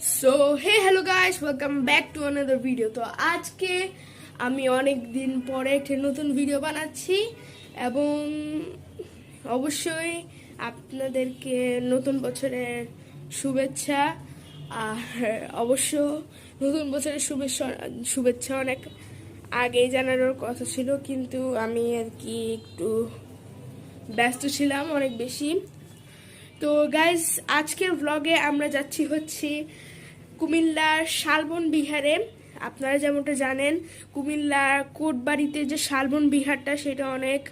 So hey hello guys welcome back to another video তো আজকে আমি অনেক দিন পরে একটি নতুন ভিডিও বানাচ্ছি এবং অবশ্যই আপনাদেরকে নতুন বছরের শুভেচ্ছা আর অবশ্য নতুন বছরের শুভেচ্ছা শুভেচ্ছা অনেক আগেই জানানোর কথা ছিল, কিন্তু আমি আর কি একটু ব্যস্ত ছিলাম অনেক বেশি। তো গাইজ আজকের ব্লগে আমরা যাচ্ছি হচ্ছে কুমিল্লার শালবন বিহারে। আপনারা যেমনটা জানেন, কুমিল্লার কোটবাড়িতে যে শালবন বিহারটা, সেটা অনেক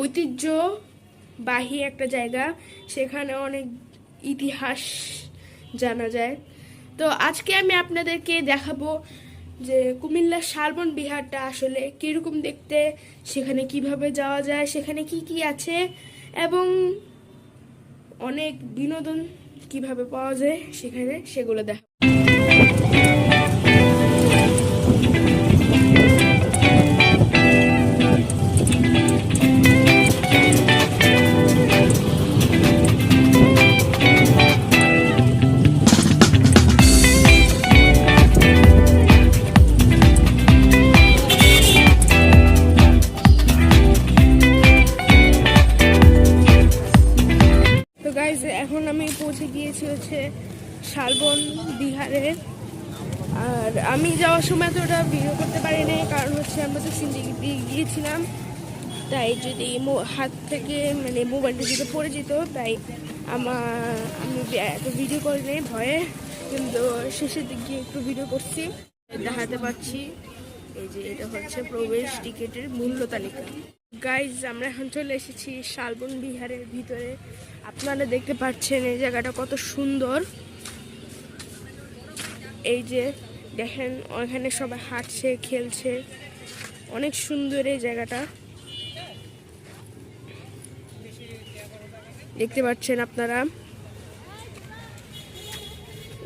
ঐতিহ্যবাহী একটা জায়গা। সেখানে অনেক ইতিহাস জানা যায়। তো আজকে আমি আপনাদেরকে দেখাবো যে কুমিল্লার শালবন বিহারটা আসলে কীরকম দেখতে, সেখানে কীভাবে যাওয়া যায়, সেখানে কি কি আছে, এবং অনেক বিনোদন কীভাবে পাওয়া যায় সেখানে সেগুলো দেখা গিয়েছি হচ্ছে শালবন বিহারে আর আমি যাওয়ার সময় তো ওটা ভিডিও করতে পারিনি কারণ হচ্ছে আমরা তো সিন্ডিকেট গিয়েছিলাম। তাই যদি হাত থেকে মানে মোবাইলটা যদি পড়ে যেত, তাই আমার আমি এত ভিডিও করিনি ভয়ে। কিন্তু শেষের দিক গিয়ে একটু ভিডিও করছি। দেখাতে পারছি। এই যে এটা হচ্ছে প্রবেশ টিকিটের মূল্য তালিকা। গাইজ আমরা এখন চলে এসেছি শালবন বিহারের ভিতরে। আপনারা দেখতে পাচ্ছেন এই জায়গাটা কত সুন্দর। এই যে দেখেন, ওখানে সবাই হাঁটছে, খেলছে। অনেক সুন্দর এই জায়গাটা। দেখতে পাচ্ছেন আপনারা?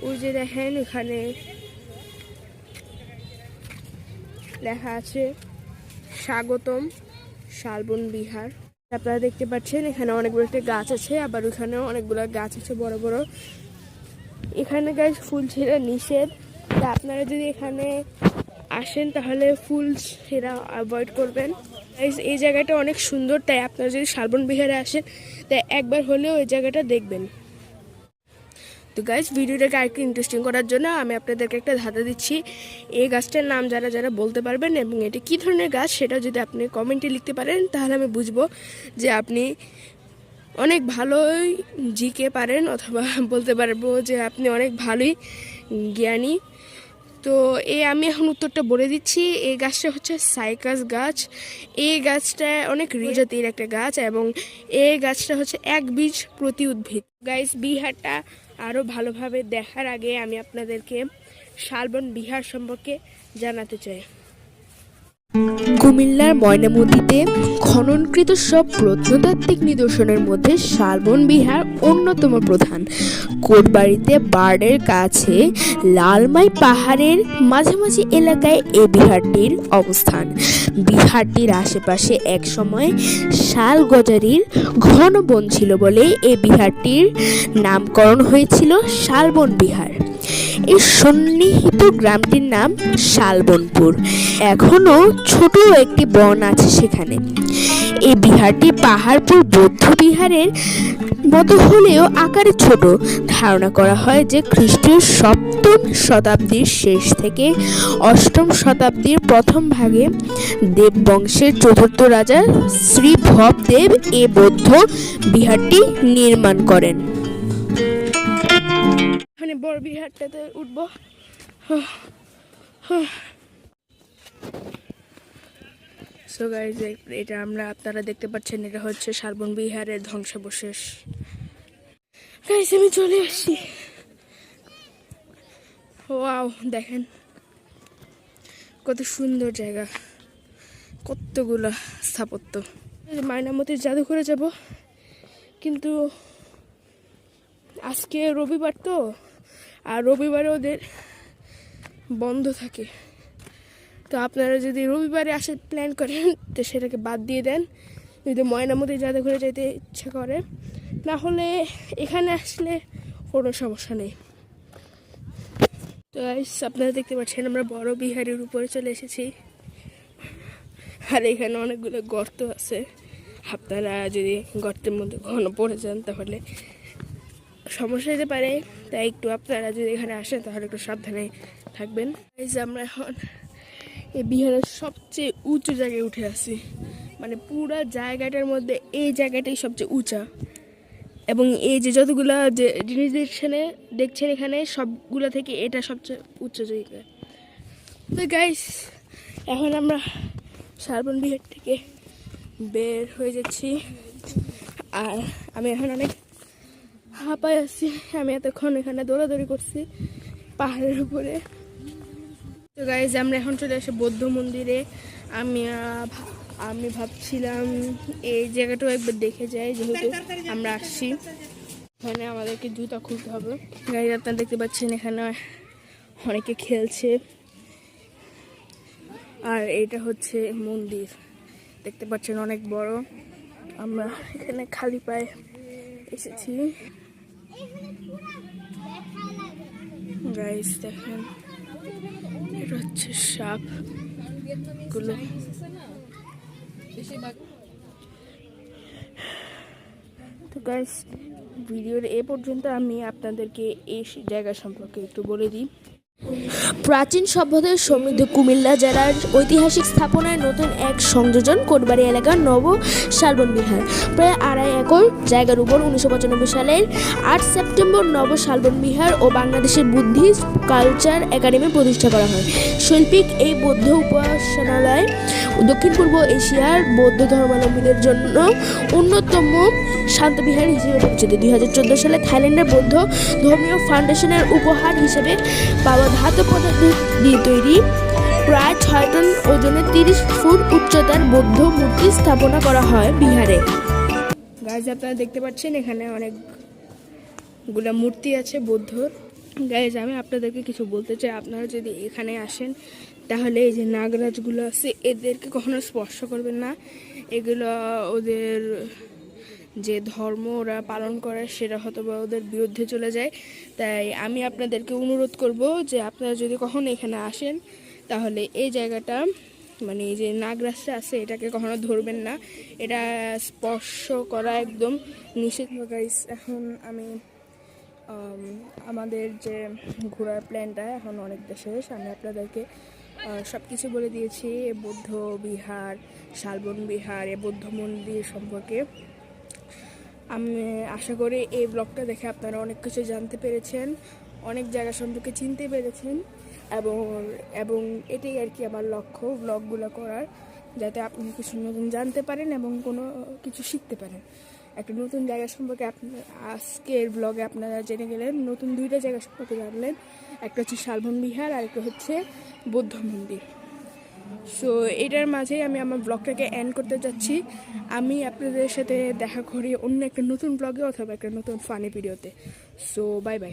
ওই যে দেখেন এখানে লেখা আছে। স্বাগতম, শালবন বিহার। আপনারা দেখতে পাচ্ছেন, এখানে অনেকগুলো একটা গাছ আছে, আবার ওখানেও অনেকগুলো গাছ আছে বড় বড়। এখানে গাছ ফুল ছেঁড়া নিষেধ। তা আপনারা যদি এখানে আসেন, তাহলে ফুল ছেঁড়া অ্যাভয়েড করবেন। এই জায়গাটা অনেক সুন্দর, তাই আপনারা যদি শালবন বিহারে আসেন, তাই একবার হলেও এই জায়গাটা দেখবেন। তো গাইজ ভিডিওটাকে আরেকটু ইন্টারেস্টিং করার জন্য আমি আপনাদেরকে একটা ধাঁধা দিচ্ছি। এই গাছটার নাম যারা যারা বলতে পারবেন এবং এটি কী ধরনের গাছ সেটা যদি আপনি কমেন্টে লিখতে পারেন, তাহলে আমি বুঝব যে আপনি অনেক ভালোই জিকে পারেন অথবা বলতে পারব যে আপনি অনেক ভালোই জ্ঞানী তো এ আমি এখন উত্তরটা বলে দিচ্ছি। এই গাছটা হচ্ছে সাইকাস গাছ। এই গাছটা অনেক রিজাতির একটা গাছ এবং এই গাছটা হচ্ছে এক বীজ প্রতি উদ্ভিদ। গাইস, বিহারটা আরও ভালোভাবে দেখার আগে আমি আপনাদেরকে শালবন বিহার সম্পর্কে জানাতে চাই। কুমিল্লার ময়নামতিতে খননকৃত সব প্রত্নতাত্ত্বিক নিদর্শনের মধ্যে শালবন বিহার অন্যতম প্রধান। কোটবাড়িতে বার্ডের কাছে লালমাই পাহাড়ের মাঝামাঝি এলাকায় এ বিহারটির অবস্থান। বিহারটির আশেপাশে একসময় শাল গজারির ঘন বন ছিল বলে এ বিহারটির নামকরণ হয়েছিল শালবন বিহার। এই সন্নিহিত গ্রামটির নাম শালবনপুর। এখনও ছোট একটি বন আছে সেখানে। এই বিহারটি পাহাড়পুর বৌদ্ধ বিহারের মতো হলেও আকারে ছোট। ধারণা করা হয় যে খ্রিস্টীয় সপ্তম শতাব্দীর শেষ থেকে অষ্টম শতাব্দীর প্রথম ভাগে দেববংশের চতুর্থ রাজা শ্রী ভবদেব এ বৌদ্ধ বিহারটি নির্মাণ করেন। এখানে বড় বিহারটাতে উঠবো। সো এটা আমরা আপনারা দেখতে পাচ্ছেন, এটা হচ্ছে শালবন বিহারের ধ্বংসাবশেষ। গাইজ আমি চলে এসেছি ওয়াও দেখেন। কত সুন্দর জায়গা। কতগুলো স্থাপত্য। মায়নামতির জাদুঘরে যাব। কিন্তু আজকে রবিবার তো। আর রবিবারে ওদের বন্ধ থাকে। তো আপনারা যদি রবিবারে আসার প্ল্যান করেন, তো সেটাকে বাদ দিয়ে দেন। যদি ময়নামতি জাদুঘরে যেতে ইচ্ছা করে, না হলে এখানে আসলে কোনো সমস্যা নেই। তো আপনারা দেখতে পাচ্ছেন আমরা বড় বিহারের উপরে চলে এসেছি। আর এখানে অনেকগুলো গর্ত আছে। আপনারা যদি গর্তের মধ্যে ঘন পড়ে যান তাহলে সমস্যা হতে পারে, তাই একটু আপনারা যদি এখানে আসেন তাহলে একটু সাবধানে থাকবেন। এই যে আমরা এখন এই বিহারের সবচেয়ে উঁচু জায়গায় উঠে আসি মানে পুরো জায়গাটার মধ্যে এই জায়গাটাই সবচেয়ে উঁচা। এবং এই যে যতগুলা যে জিনিস দেখছেন দেখছেন এখানে, সবগুলো থেকে এটা সবচেয়ে উচ্চ জায়গা। তো গাইস এখন আমরা শালবন বিহার থেকে বের হয়ে যাচ্ছি। আর আমি এখন অনেক হাঁপায় আছি। আমি এতক্ষণ এখানে দৌড়াদৌড়ি করছি পাহাড়ের উপরে। তো গাইজ আমরা এখন চলে আসি বৌদ্ধ মন্দিরে। আমি আমি ভাবছিলাম এই জায়গাটাও একবার দেখে যাই, যেহেতু আমরা আসছি। এখানে আমাদেরকে জুতা খুলতে হবে। গাইজ আপনারা দেখতে পাচ্ছেন এখানে অনেকে খেলছে। আর এটা হচ্ছে মন্দির। দেখতে পাচ্ছেন অনেক বড়। আমরা এখানে খালি পায়ে এসেছি। গাইস দেখেন, এটা হচ্ছে সাপগুলো। তো গাইস ভিডিওর এ পর্যন্ত আমি আপনাদেরকে এই জায়গা সম্পর্কে একটু বলে দিই। প্রাচীন সভ্যতার সমৃদ্ধ কুমিল্লা জেলার ঐতিহাসিক স্থাপনায় নতুন এক সংযোজন কোটবাড়ি এলাকার নব শালবন বিহার প্রায় আড়াই একর জায়গার উপর উনিশশো পঁচানব্বই সালের আট সেপ্টেম্বর নব শালবন বিহার ও বাংলাদেশের বুদ্ধিস্ট কালচার একাডেমি প্রতিষ্ঠা করা হয়। শৈল্পিক এই বৌদ্ধ উপাসনালয় দক্ষিণ পূর্ব এশিয়ার বৌদ্ধ ধর্মাবলম্বীদের জন্য অন্যতম শান্তবিহার হিসেবে পরিচিত দুই হাজার চোদ্দ সালে থাইল্যান্ডের বৌদ্ধ ধর্মীয় ফাউন্ডেশনের উপহার হিসেবে পাওয়া ধাতু পদার্থ দিয়ে তৈরি প্রায় ছয় টন ওজনের তিরিশ ফুট উচ্চতার বৌদ্ধ মূর্তি স্থাপনা করা হয় বিহারে। গাইজ আপনারা দেখতে পাচ্ছেন এখানে অনেকগুলা মূর্তি আছে বৌদ্ধর। গাইজ আমি আপনাদেরকে কিছু বলতে চাই। আপনারা যদি এখানে আসেন, তাহলে এই যে নাগরাজগুলো আছে, এদেরকে কখনো স্পর্শ করবেন না। এগুলো ওদের যে ধর্ম ওরা পালন করে সেটা হয়তো বা ওদের বিরুদ্ধে চলে যায়। তাই আমি আপনাদেরকে অনুরোধ করব যে আপনারা যদি কখনো এখানে আসেন, তাহলে এই জায়গাটা মানে এই যে নাগরাজটা আছে, এটাকে কখনো ধরবেন না। এটা স্পর্শ করা একদম নিষিদ্ধ। গাইস এখন আমি আমাদের যে ঘোরার প্ল্যানটা এখন অনেকটা শেষ। আমি আপনাদেরকে সব কিছু বলে দিয়েছি বৌদ্ধ বিহার, শালবন বিহার, এ বৌদ্ধ মন্দির সম্পর্কে। আমি আশা করি এই ব্লগটা দেখে আপনারা অনেক কিছু জানতে পেরেছেন, অনেক জায়গা সম্পর্কে চিনতে পেরেছেন, এবং এবং এটাই আর কি আমার লক্ষ্য ব্লগগুলো করার, যাতে আপনি কিছু নতুন জানতে পারেন এবং কোনো কিছু শিখতে পারেন। একটা নতুন জায়গা সম্পর্কে আপনি, আজকের ব্লগে আপনারা জেনে গেলেন, নতুন দুইটা জায়গা সম্পর্কে জানলেন, একটা হচ্ছে শালবন বিহার আর একটা হচ্ছে বৌদ্ধ মন্দির। সো এটার মাঝেই আমি আমার ব্লগটাকে এন্ড করতে যাচ্ছি। আমি আপনাদের সাথে দেখা করি অন্য একটা নতুন ব্লগে অথবা একটা নতুন ফানি ভিডিওতে সো বাই বাই